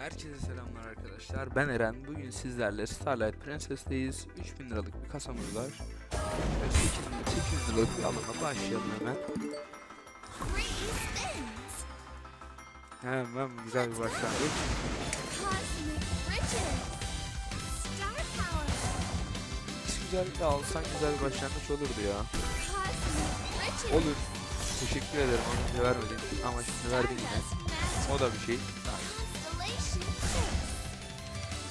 Herkese selamlar arkadaşlar. Ben Eren. Bugün sizlerle Starlight Princess'teyiz. 3000 liralık bir kasamız var. Ve 800, 800 liralık bir alana başlayalım hemen. Hemen güzel bir başlangıç. Güzel de alsan güzel bir başlangıç olurdu ya. Olur. Teşekkür ederim. Az önce vermedin ama şimdi verdin yine. O da bir şey.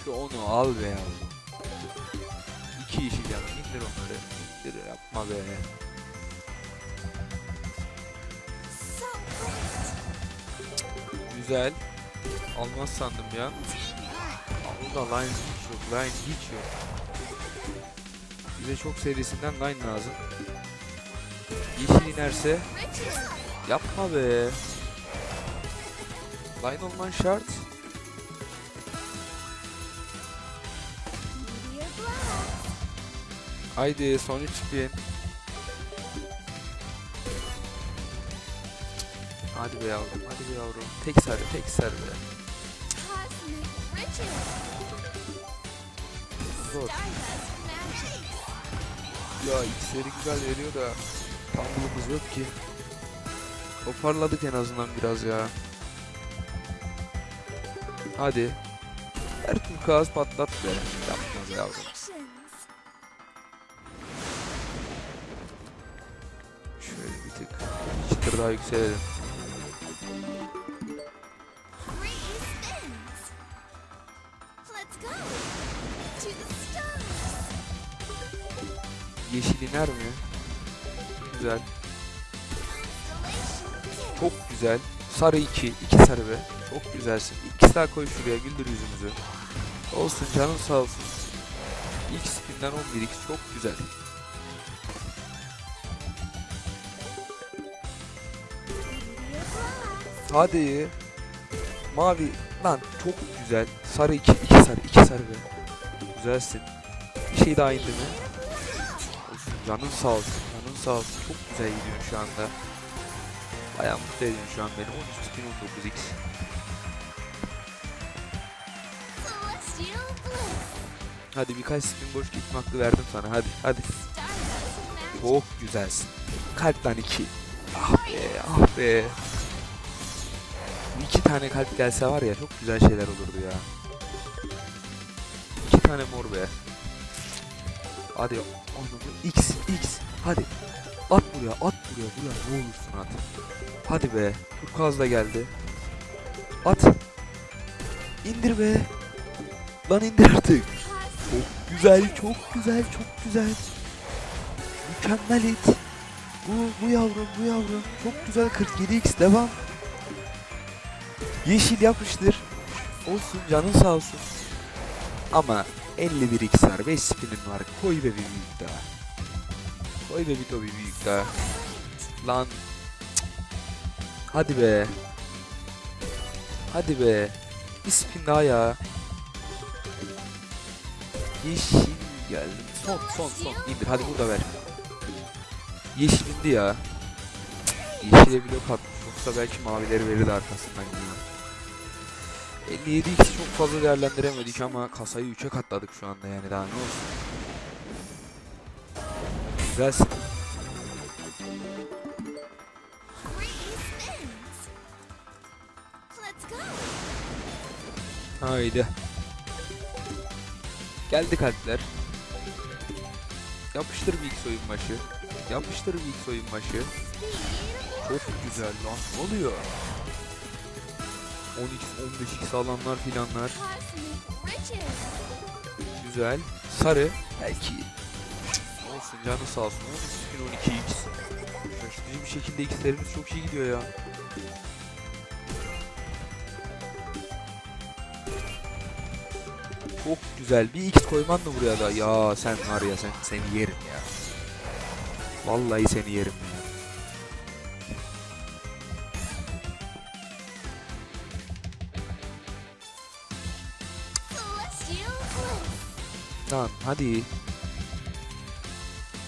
Şu onu al be ya. İki işi canım. İndir onları. İndir yapma be. Güzel. Almaz sandım ya. Alda line hiç yok. Line hiç yok. Bize çok serisinden line lazım. Yeşil inerse yapma be. Line olman şart. Haydi son 3 spin. Hadi be yavrum, hadi be yavrum. Tek sarı, tek sarı. Zor. Ya iksiri güzel veriyor da tambulumuz yok ki. Toparladık en azından biraz ya. Hadi. Her turkuaz patlat be. Yapma be yavrum. Bir tık. Çıtır daha yükselelim. Yeşil iner mi? Güzel. Çok güzel. Sarı 2. 2 sarı be. Çok güzelsin. İkisi daha koy şuraya. Güldür yüzümüzü. Olsun canın sağ olsun. İlk spinden 11 x çok güzel. Hadi. Mavi. Lan çok güzel. Sarı 2. 2 sarı. 2 sarı be. Güzelsin. Bir şey daha indi mi? Olsun canın sağ olsun. Canın sağ olsun. Çok güzel gidiyorsun şu anda. Bayağı mutlu ediyorsun şu an beni. 13 spin 19 x. Hadi birkaç spin boş gitme hakkı verdim sana. Hadi hadi. Çok güzelsin. Kalpten 2. Ah be ah be. İki tane kalp gelse var ya çok güzel şeyler olurdu ya. İki tane mor be. Hadi onu X X hadi. At buraya at buraya buraya ne olursun at. Hadi be. Turkuaz da geldi. At. İndir be. Lan indir artık. Çok güzel, çok güzel, çok güzel. Mükemmel it. Bu, bu yavrum, bu yavrum. Çok güzel 47x devam. Yeşil yapıştır. Olsun, canın sağ olsun. Ama 51x var, 5 spinin var. Koy be bir büyük daha. Koy be bir bir büyük daha. Lan. Hadi be. Hadi be. Bir spin daha ya. Yeşil geldi. Son son son indir hadi burada ver. Yeşil indi ya. Yeşile blok atmış yoksa belki mavileri verirdi arkasından ya. 57 x çok fazla değerlendiremedik ama kasayı 3'e katladık şu anda yani daha ne olsun. Güzelsin. Haydi. Geldi kalpler. Yapıştır bir ilk oyun başı. Yapıştır bir ilk oyun başı. Çok güzel lan. Ne oluyor? 10x, 15x alanlar filanlar. Güzel. Sarı. Belki. Olsun canı sağ olsun. 13 12x. Şaşırtıcı bir şekilde x'lerimiz çok iyi gidiyor ya. Çok güzel. Bir x koyman da buraya da. Ya sen var ya sen seni yerim ya. Vallahi seni yerim ya. Lan hadi.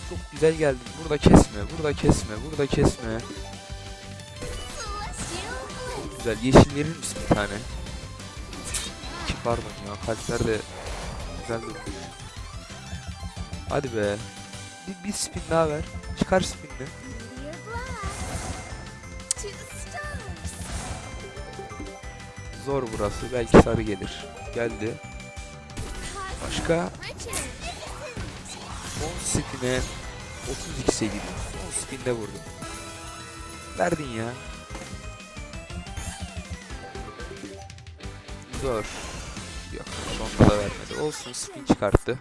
Çok güzel geldin. Burada kesme, burada kesme, burada kesme. Bliss. Güzel. Yeşil verir misin bir tane? pardon ya. Kalpler de güzel durmuş. Hadi be. Bir, bir spin daha ver. Çıkar stars. Zor burası. Belki sarı gelir. Geldi. Başka son spine 30x'e gidiyor. Son spinde vurdum. Verdin ya. Zor. Yok sonunda da vermedi. Olsun spin çıkarttı.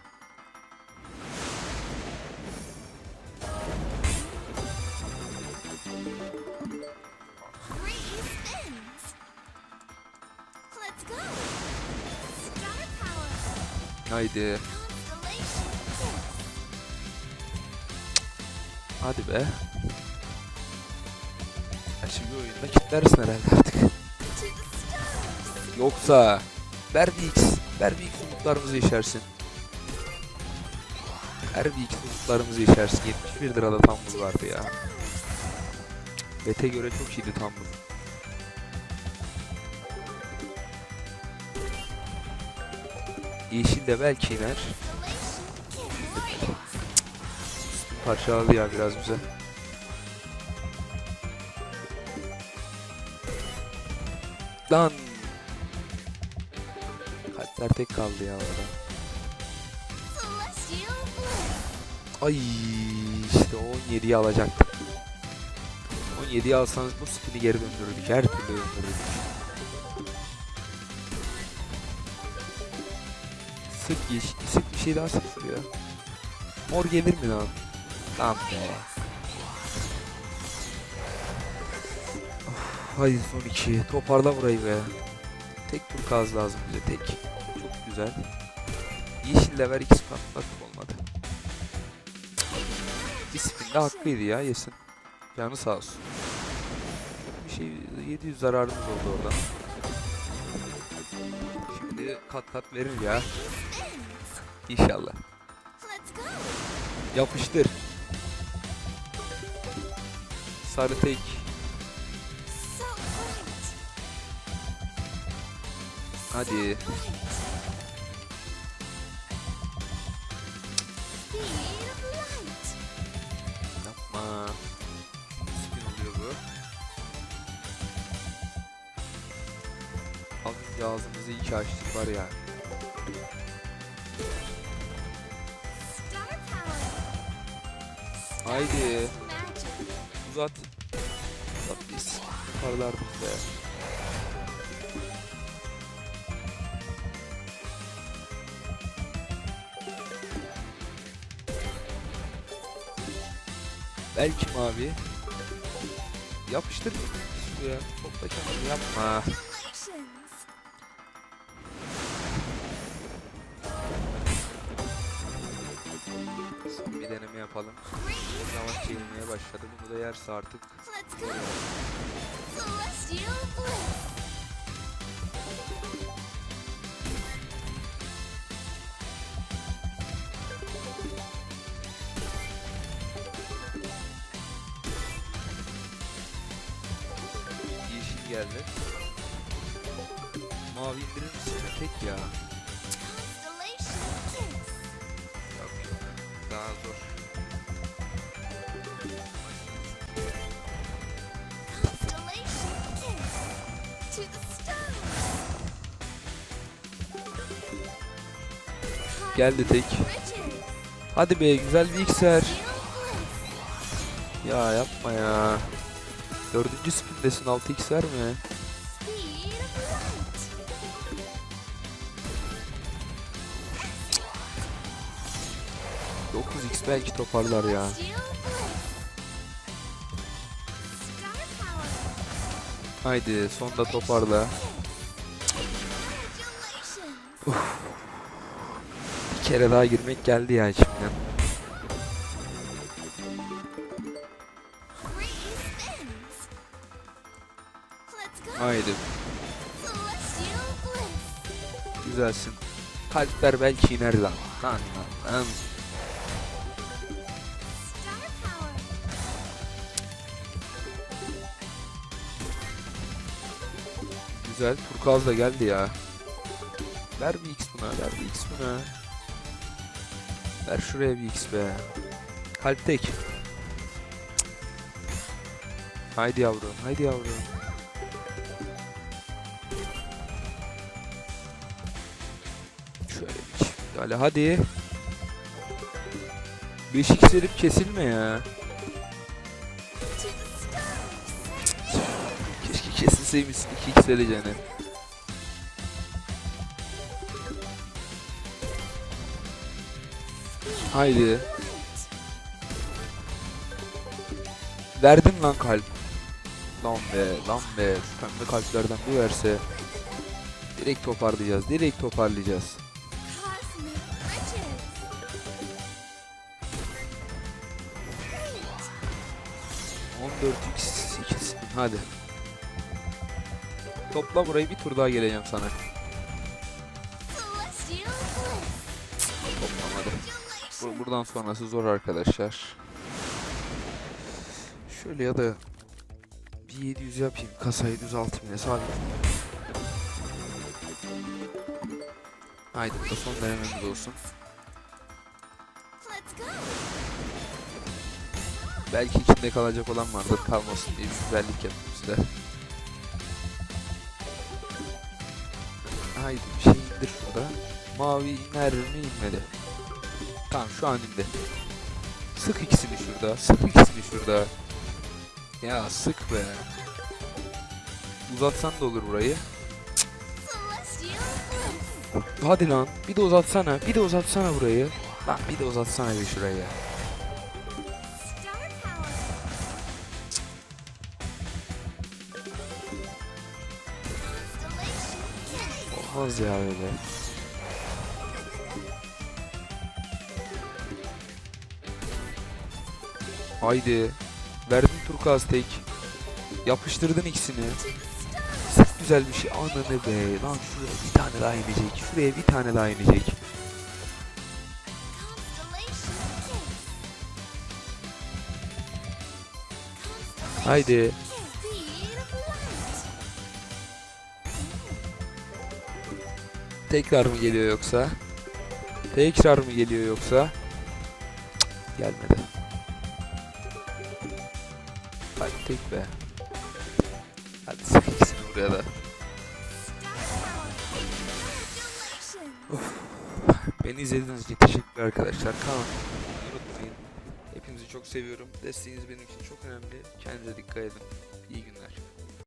Haydi. Hadi be. Ya şimdi oyunda kitlersin herhalde artık. Yoksa ver bir X. Ver bir X umutlarımızı işersin. Ver bir X umutlarımızı işersin. 71 lirada tam vardı ya. Bete göre çok iyiydi tam buz. Yeşil de belki iner. Parçaladı ya biraz bize. Lan. Kalpler tek kaldı ya orada. Ay işte o 17'yi alacaktık. 17'yi alsanız bu spini geri döndürürdük. Her türlü döndürürdük. Sık yeş, sık bir şey daha sık. Mor gelir mi lan? Lan be. Of, haydi son iki. Toparla burayı be. Tek tur kaz lazım bize tek. Çok güzel. Yeşille ver X patlat olmadı. Bir spin de hakkıydı ya yesin. Canı sağ olsun. Bir şey 700 zararımız oldu oradan. Şimdi kat kat verir ya. İnşallah. Yapıştır. Sarı tek. Hadi. Yapma. Spin oluyor bu. Az ağzımızı iyi ki açtık var ya. Haydi. Uzat. Uzat biz. Parlardık be. Belki mavi. Yapıştır. Şuraya. Topla kendini yapma. Yavaş çevirmeye başladı. Bunu da yerse artık. Yeşil geldi. Mavi indirir misin? Tek ya. Geldi tek. Hadi be güzel bir X bliss. Ya yapma ya. Dördüncü spindesin 6x verme. Speed of light. 9x belki toparlar ya. Haydi sonda toparla. Congratulations. Kere daha girmek geldi ya içimden. Haydi güzelsin. Kalpler belki iner lan. Lan lan lan. Güzel. Turkuaz da geldi ya. Ver bir X buna. Ver bir X buna. Ver şuraya bir X be. Kalp tek. Cık. Haydi yavrum. Haydi yavrum. Şöyle bir çift. Hadi hadi. 5x verip kesilme ya. Stars. Keşke kesilseymişsin 2x vereceğine. Haydi. Verdin lan kalp. Lan be, lan be. Şu pembe kalplerden bir verse. Direkt toparlayacağız, direkt toparlayacağız. Great. 14x 2 hadi. Topla burayı bir tur daha geleceğim sana. Bur- buradan sonrası zor arkadaşlar. Şöyle ya da bir 700 yapayım. Kasayı düz 6000'e sabit. Haydi bu da son denememiz olsun. Let's go. Belki içinde kalacak olan vardır kalmasın diye bir güzellik yapayım size. Haydi bir şey indir şurada. Mavi iner mi inmedi. Tamam şu an indi. Sık ikisini şurada. Sık ikisini şurada. Ya sık be. Uzatsan da olur burayı. Hadi lan. Bir de uzatsana. Bir de uzatsana burayı. Lan bir de uzatsana bir şurayı. Olmaz ya öyle. Haydi. Verdin turkuaz tek. Yapıştırdın ikisini. Çok güzel bir şey. Ananı be. Lan şuraya bir tane daha inecek. Şuraya bir tane daha inecek. Haydi. Tekrar mı geliyor yoksa? Tekrar mı geliyor yoksa? Cık, gelmedi. Tek be. Hadi sık ikisini buraya da. Beni izlediğiniz için teşekkürler arkadaşlar. Olmayı unutmayın. Hepinizi çok seviyorum. Desteğiniz benim için çok önemli. Kendinize dikkat edin. İyi günler.